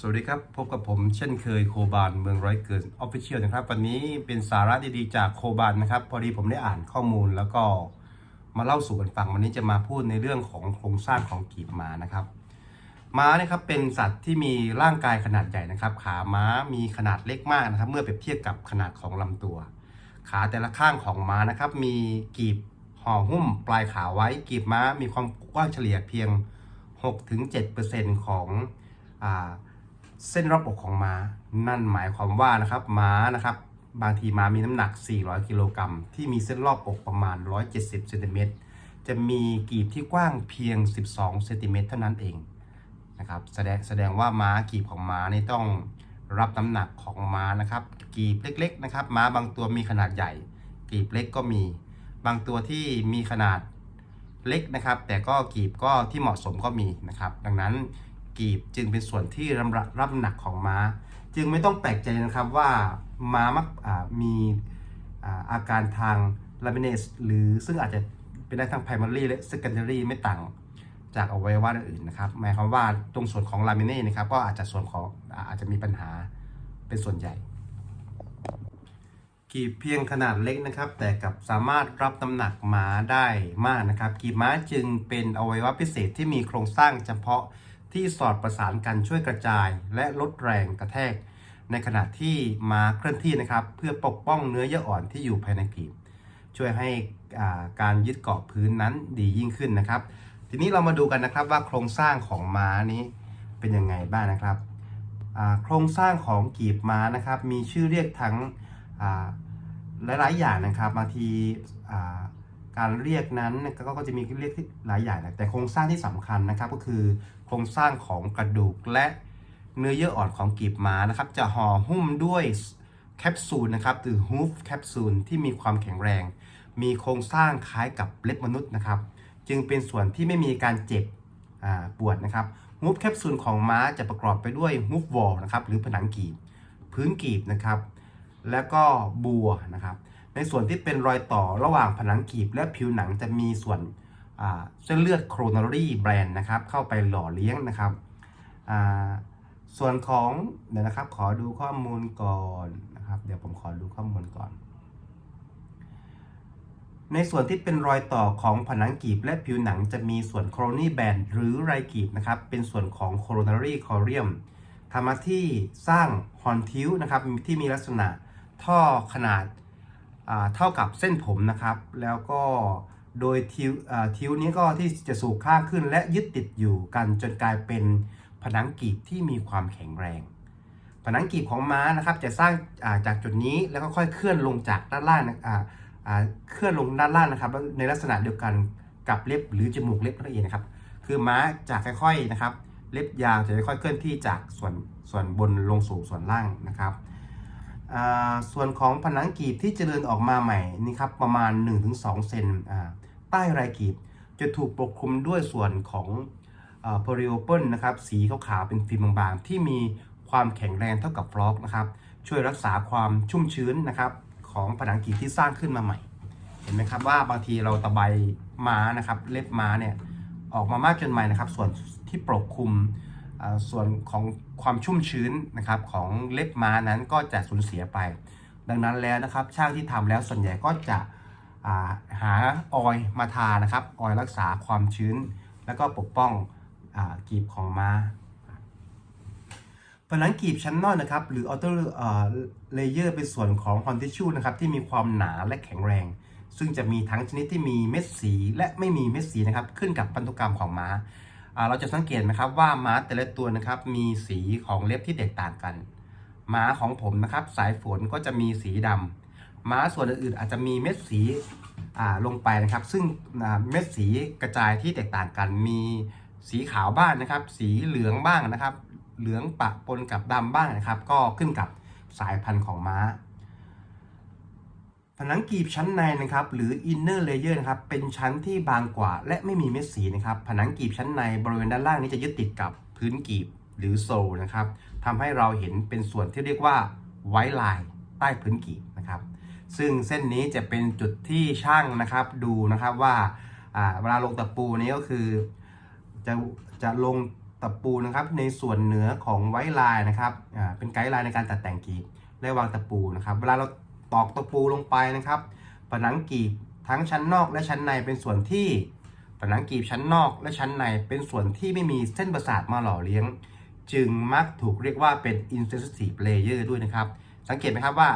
สวัสดีครับ พบกับผมเช่นเคยโคบานเมืองร้อยเกินออฟฟิเชียลนะครับ วันนี้เป็นสาระดีๆจากโคบานนะครับ พอดีผมได้อ่านข้อมูลแล้วก็มาเล่าสู่กันฟังวันนี้จะมาพูดในเรื่องของโครงสร้างของกีบม้านะครับม้านะครับเป็นสัตว์ที่มีร่างกายขนาดใหญ่นะครับ ขาม้ามีขนาดเล็กมากนะครับ เมื่อเปรียบเทียบกับขนาดของลำตัว ขาแต่ละข้างของม้านะครับ มีกีบห่อหุ้มปลายขาไว้กีบม้ามีความกว้างเฉลี่ยเพียง 6-7%ของอ่า เส้นรอบอกของม้า นั่นหมายความว่านะครับม้านะครับบางทีม้ามีน้ำหนัก 400 กิโลกรัมที่มีเส้นรอบอกประมาณ 170เซนติเมตรจะมีกีบที่กว้างเพียง 12เซนติเมตรเท่านั้นเองนะครับแสดงแสดงว่าม้ากีบของม้านี่ต้องรับน้ำหนักของม้านะครับ กีบเล็กๆนะครับ ม้าบางตัวมีขนาดใหญ่ กีบเล็กก็มี บางตัวที่มีขนาดเล็กนะครับ แต่ก็กีบก็ที่เหมาะสมก็มีนะครับ ดังนั้น กีบ จึงเป็นส่วนที่รับรับหนักของม้า จึงไม่ต้องแปลกใจนะครับว่าม้ามักมีอาการทางลามิเนสหรือซึ่งอาจจะเป็นได้ทั้ง primary และ secondary ไม่ต่างจากอวัยวะอื่นนะครับ หมายความว่าตรงส่วนของลามิเนนะครับก็อาจจะส่วนของอาจจะมีปัญหาเป็นส่วนใหญ่ กีบเพียงขนาดเล็กนะครับ แต่กับสามารถรับน้ำหนักม้าได้มากนะครับ กีบม้าจึงเป็นอวัยวะพิเศษที่มีโครงสร้างเฉพาะ ที่สอดประสานกันช่วยกระจาย และลดแรงกระแทก ในขณะที่ม้าเคลื่อนที่นะครับ เพื่อปกป้องเนื้อเยื่ออ่อนที่อยู่ภายในกีบช่วยให้การยึดเกาะพื้นนั้นดียิ่งขึ้นนะครับ ทีนี้เรามาดูกันนะครับว่าโครงสร้างของม้านี้เป็นยังไงบ้างนะครับโครงสร้างของกีบม้านะครับ มีชื่อเรียกทั้งหลายๆอย่างนะครับบางที การเรียกนั้นก็จะมีเรียกที่หลายอย่างแต่โครงสร้างที่สำคัญนะครับก็คือโครงสร้างของกระดูกและเนื้อเยื่ออ่อนของกีบม้านะครับจะห่อหุ้มด้วยแคปซูลนะครับหรือฮูฟแคปซูลที่มีความแข็งแรง มีโครงสร้างคล้ายกับเล็บมนุษย์นะครับ จึงเป็นส่วนที่ไม่มีการเจ็บปวดนะครับฮูฟแคปซูลของม้าจะประกอบไปด้วยฮูฟวอลนะครับหรือผนังกีบ พื้นกีบนะครับ แล้วก็บัวนะครับ ในส่วนที่เป็นรอยต่อระหว่างผนังกีบและผิวหนังจะมีส่วนเส้นเลือดโครนารีแบรนด์นะครับ เข้าไปหล่อเลี้ยงนะครับ ส่วนของเดี๋ยวนะครับขอดูข้อมูลก่อนนะครับ เดี๋ยวผมขอดูข้อมูลก่อน ในส่วนที่เป็นรอยต่อของผนังกีบและผิวหนังจะมีส่วนโครนีแบนหรือไรกีบนะครับ เป็นส่วนของโครนารีคอเรียมทำหน้าที่สร้างฮอนทิวนะครับที่มีลักษณะท่อขนาด เท่ากับเส้นผมนะครับ แล้วก็โดยทิวทิวนี้ก็ที่จะสูบข้างขึ้นและยึดติดอยู่กันจนกลายเป็นผนังกีบที่มีความแข็งแรง ผนังกีบของม้านะครับจะสร้างาจากจุดนี้แล้วก็ค่อยเคลื่อนลงจากด้านล่างเคลื่อนลงด้านล่างนะครับ ในลักษณะเดียวกันกับเล็บหรือจมูกเล็บนั่นเองนะครับ คือม้าจะค่อยๆนะครับ เล็บยาวจะค่อยๆเคลื่อนที่จากส่วนส่วนบนลงสู่ส่วนล่างนะครับ ส่วนของผนังกีบที่เจริญออกมาใหม่นี่ครับประมาณ 1-2 เซนอ่าใต้รายกีบจะถูกปกคลุมด้วยส่วนของโพลิโอเปิลนะครับสีขาวๆเป็นฟิล์มบางๆ ที่มีความแข็งแรงเท่ากับฟลอกนะครับช่วยรักษาความชุ่มชื้นนะครับของผนังกีบที่สร้างขึ้นมาใหม่ เห็นไหมครับว่าบางทีเราตะไบม้านะครับเล็บม้าเนี่ยออกมามากจนใหม่นะครับ ส่วนที่ปกคลุม ส่วนของความชุ่มชื้นนะครับของเล็บม้านั้นก็จะสูญเสียไป ดังนั้นแล้วนะครับช่างที่ทำแล้วส่วนใหญ่ก็จะาหาออยมาทานะครับออยรักษาความชื้น แล้วก็ปกป้องอกีบของม้าผนังกีบชั้นนอกนะครับหรือ outer layer เป็นส่วนของ horn tissue นะครับที่มีความหนาและแข็งแรง ซึ่งจะมีทั้งชนิดที่มีเม็ดสีและไม่มีเม็ดสีนะครับขึ้นกับพันธุกรรมของม้า เราจะสังเกตนะครับว่าม้าแต่ละตัวนะครับมีสีของเล็บที่แตกต่างกัน ม้าของผมนะครับ สายฝนก็จะมีสีดำม้าส่วนอื่นๆอาจจะมีเม็ดสีอ่าลงไปนะครับ ซึ่งเม็ดสีกระจายที่แตกต่างกัน มีสีขาวบ้างนะครับ สีเหลืองบ้างนะครับ เหลืองปะปนกับดำบ้างนะครับ ก็ขึ้นกับสายพันธุ์ของม้า ผนังกีบชั้นในนะครับหรือ inner layer นะครับเป็นชั้นที่บางกว่า และไม่มีเม็ดสีนะครับผนังกีบชั้นในบริเวณด้านล่างนี้จะยึดติดกับพื้นกีบหรือโซลนะครับทำให้เราเห็นเป็นส่วนที่เรียกว่าไวท์ไลน์ใต้พื้นกีบนะครับ ซึ่งเส้นนี้จะเป็นจุดที่ช่างนะครับดูนะครับว่าเวลาลงตะปูนี้ก็คือจะจะลงตะปูนะครับในส่วนเหนือของไว้ลายนะครับเป็นไกด์ไลน์ในการตัดแต่งกีบและวางตะปูนะครับ เวลาเรา ตอกตะปูลงไปนะครับ ผนังกีบทั้งชั้นนอกและชั้นในเป็นส่วนที่ผนังกีบชั้นนอกและชั้นในเป็นส่วนที่ไม่มีเส้นประสาทมาหล่อเลี้ยง จึงมักถูกเรียกว่าเป็น insensitive layer ด้วยนะครับ สังเกตไหมครับว่า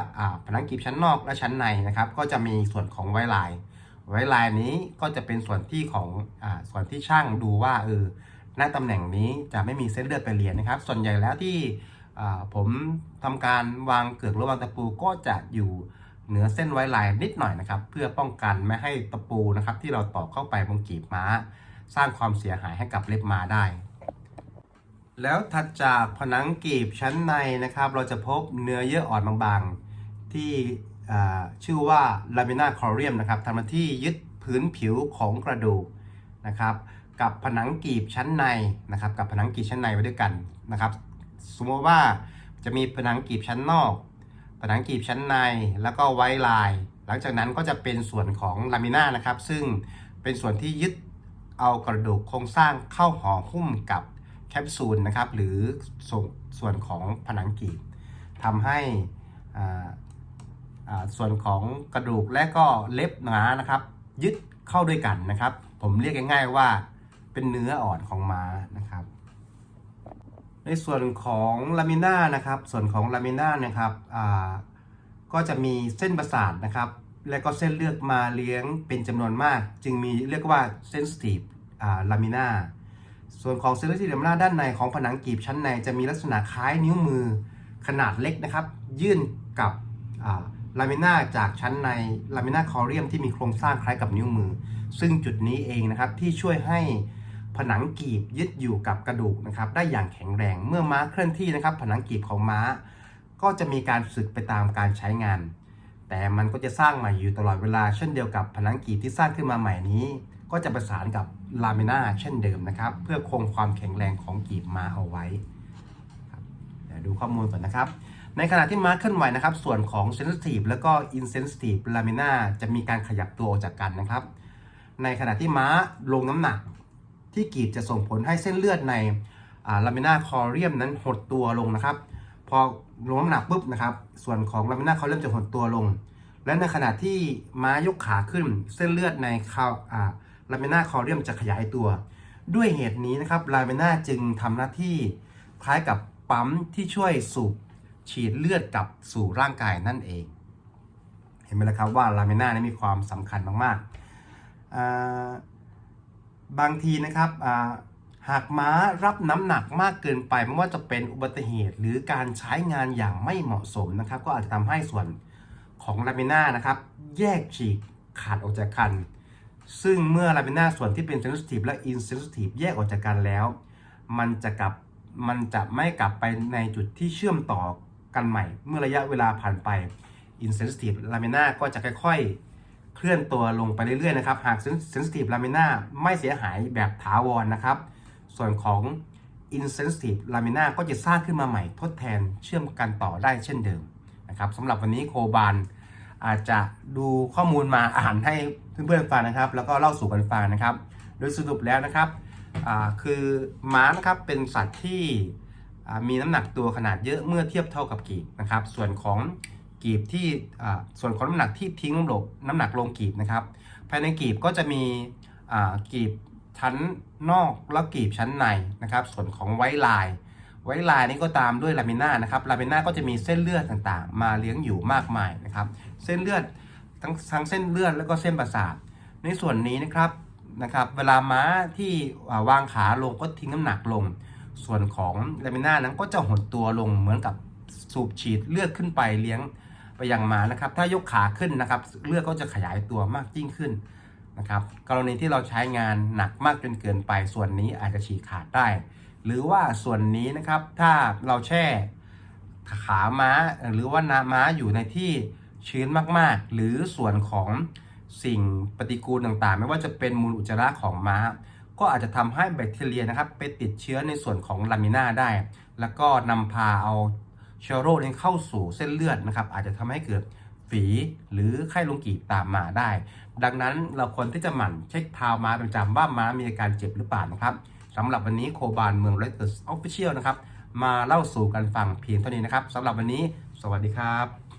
ผนังกีบชั้นนอกและชั้นในนะครับ ก็จะมีส่วนของไวไลน์ไวไลน์นี้ก็จะเป็นส่วนที่ของอส่วนที่ช่างดูว่าเออหน้าตำแหน่งนี้จะไม่มีเส้นเลือดไปเลียนนะครับ ส่วนใหญ่แล้วที่ ผมทำการวางเกือกหรือวางตะปูก็จะอยู่เหนือเส้นไวไลน์นิดหน่อยนะครับ เพื่อป้องกันไม่ให้ตะปูนะครับ ที่เราตอกเข้าไปบนกีบม้า สร้างความเสียหายให้กับเล็บม้าได้ แล้วถัดจากผนังกีบชั้นในนะครับ เราจะพบเนื้อเยื่ออ่อนบางๆ ที่ชื่อว่า lamina corium นะครับทำหน้าที่ยึดพื้นผิวของกระดูกนะครับ กับผนังกีบชั้นในนะครับ กับผนังกีบชั้นในไว้ด้วยกันนะครับ สมมติว่าจะมีผนังกรีบชั้นนอก ผนังกรีบชั้นในแล้วก็ไว้ลาย หลังจากนั้นก็จะเป็นส่วนของลามิน่านะครับ ซึ่งเป็นส่วนที่ยึดเอากระดูกโครงสร้างเข้าห่อหุ้มกับแคปซูลนะครับ หรือส่วนส่วนของผนังกรีบทำให้ส่วนของกระดูกและก็เล็บหนานะครับ ยึดเข้าด้วยกันนะครับ ผมเรียกง่ายๆว่าเป็นเนื้ออ่อนของม้านะครับ ในส่วนของลามิน่านะครับ ส่วนของลามิน่านะครับก็จะมีเส้นประสาทนะครับ และก็เส้นเลือดมาเลี้ยงเป็นจำนวนมาก จึงมีเรียกว่าเซนซิทีฟลามิน่าส่วนของเซนซิทีฟลามิน่าด้านในของผนังกีบชั้นในจะมีลักษณะคล้ายนิ้วมือขนาดเล็กนะครับ ยื่นกับลามิน่าจากชั้นในลามิน่าคอเรียมที่มีโครงสร้างคล้ายกับนิ้วมือ ซึ่งจุดนี้เองนะครับที่ช่วยให้ ผนังกีบยึดอยู่กับกระดูกนะครับได้อย่างแข็งแรงเมื่อม้าเคลื่อนที่นะครับ ผนังกีบของม้า ก็จะมีการสึกไปตามการใช้งาน แต่มันก็จะสร้างใหม่อยู่ตลอดเวลา เช่นเดียวกับผนังกีบที่สร้างขึ้นมาใหม่นี้ ก็จะประสานกับลาเมนาเช่นเดิมนะครับ เพื่อคงความแข็งแรงของกีบม้าเอาไว้เดี๋ยวดูข้อมูลก่อนนะครับ ในขณะที่ม้าเคลื่อนไหวนะครับ ส่วนของ sensitive แล้วก็ insensitive lamina จะมีการขยับตัวออกจากกันนะครับ ในขณะที่ม้าลงน้ำหนัก ที่กรีดจะส่งผลให้เส้นเลือดในลามินาคอเรียมนั้นหดตัวลงนะครับ พอลงน้ำหนักปุ๊บนะครับ ส่วนของลามินาคอเรียมจะหดตัวลง และในขณะที่ม้ายกขาขึ้น เส้นเลือดในคาลามินาคอเรียมจะขยายตัว ด้วยเหตุนี้นะครับลามินาจึงทำหน้าที่คล้ายกับปั๊มที่ช่วยสูบฉีดเลือดกลับสู่ร่างกายนั่นเอง เห็นไหมล่ะครับว่าลามินานี้มีความสำคัญมากๆอ่า บางทีนะครับหากม้ารับน้ำหนักมากเกินไปไม่ว่าจะเป็นอุบัติเหตุ หรือการใช้งานอย่างไม่เหมาะสมนะครับ ก็อาจจะทำให้ส่วนของลามิน่านะครับ แยกฉีกขาดออกจากกัน ซึ่งเมื่อลามิน่าส่วนที่เป็นเซนซิทีฟและอินเซนซิทีฟแยกออกจากกันแล้ว มันจะกลับมันจะไม่กลับไปในจุดที่เชื่อมต่อกันใหม่ เมื่อระยะเวลาผ่านไปอินเซนซิทีฟลามิน่าก็จะค่อยๆ เคลื่อนตัวลงไปเรื่อยๆนะครับหาก sensitive lamina ไม่เสียหายแบบถาวรนะครับ ส่วนของ insensitive lamina ก็จะสร้างขึ้นมาใหม่ทดแทนเชื่อมกันต่อได้เช่นเดิมนะครับสำหรับวันนี้โคบานอาจจะดูข้อมูลมาอ่านให้เพื่อนๆฟังนะครับ แล้วก็เล่าสู่กันฟังนะครับ โดยสรุปแล้วนะครับคือม้านะครับเป็นสัตว์ที่มีน้ำหนักตัวขนาดเยอะเมื่อเทียบเท่ากับกีบนะครับ ส่วนของ กีบที่ส่วนของน้ำหนักที่ทิ้งน้ำหลกน้ำหนักลงกีบนะครับ ภายในกีบก็จะมีกีบชั้นนอกแล้วกีบชั้นในนะครับ ส่วนของไว้ลาย ไว้ลายนี้ก็ตามด้วยลามิน่านะครับลามิน่าก็จะมีเส้นเลือดต่างๆ มาเลี้ยงอยู่มากมายนะครับ เส้นเลือดทั้งทั้งเส้นเลือดแล้วก็เส้นประสาทในส่วนนี้นะครับนะครับ เวลาม้าที่วางขาลงก็ทิ้งน้ำหนักลง ส่วนของลามิน่านั้นก็จะหดตัวลงเหมือนกับสูบฉีดเลือดขึ้นไปเลี้ยง ไปยังมานะครับ ถ้ายกขาขึ้นนะครับ เลือดก็จะขยายตัวมากยิ่งขึ้นนะครับ กรณีที่เราใช้งานหนักมากจนเกินไปส่วนนี้อาจจะฉีกขาดได้ หรือว่าส่วนนี้นะครับถ้าเราแช่ขาม้าหรือว่าน้าม้าอยู่ในที่ชื้นมากๆ หรือส่วนของสิ่งปฏิกูลต่างๆ ไม่ว่าจะเป็นมูลอุจจาระของม้า ก็อาจจะทำให้แบคทีเรียนะครับ ไปติดเชื้อในส่วนของลามิน่าได้ แล้วก็นำพาเอา เชื้อโรคนี้เข้าสู่เส้นเลือดนะครับ อาจจะทำให้เกิดฝีหรือไข้ลงกีบตามมาได้ ดังนั้นเราควรที่จะหมั่นเช็คเท้าม้าประจำว่าม้ามีอาการเจ็บหรือเปล่านะครับสำหรับวันนี้โคบานเมืองไรเตอร์ออฟฟิเชียลนะครับ มาเล่าสู่กันฟังเพียงเท่านี้นะครับสำหรับวันนี้ สวัสดีครับ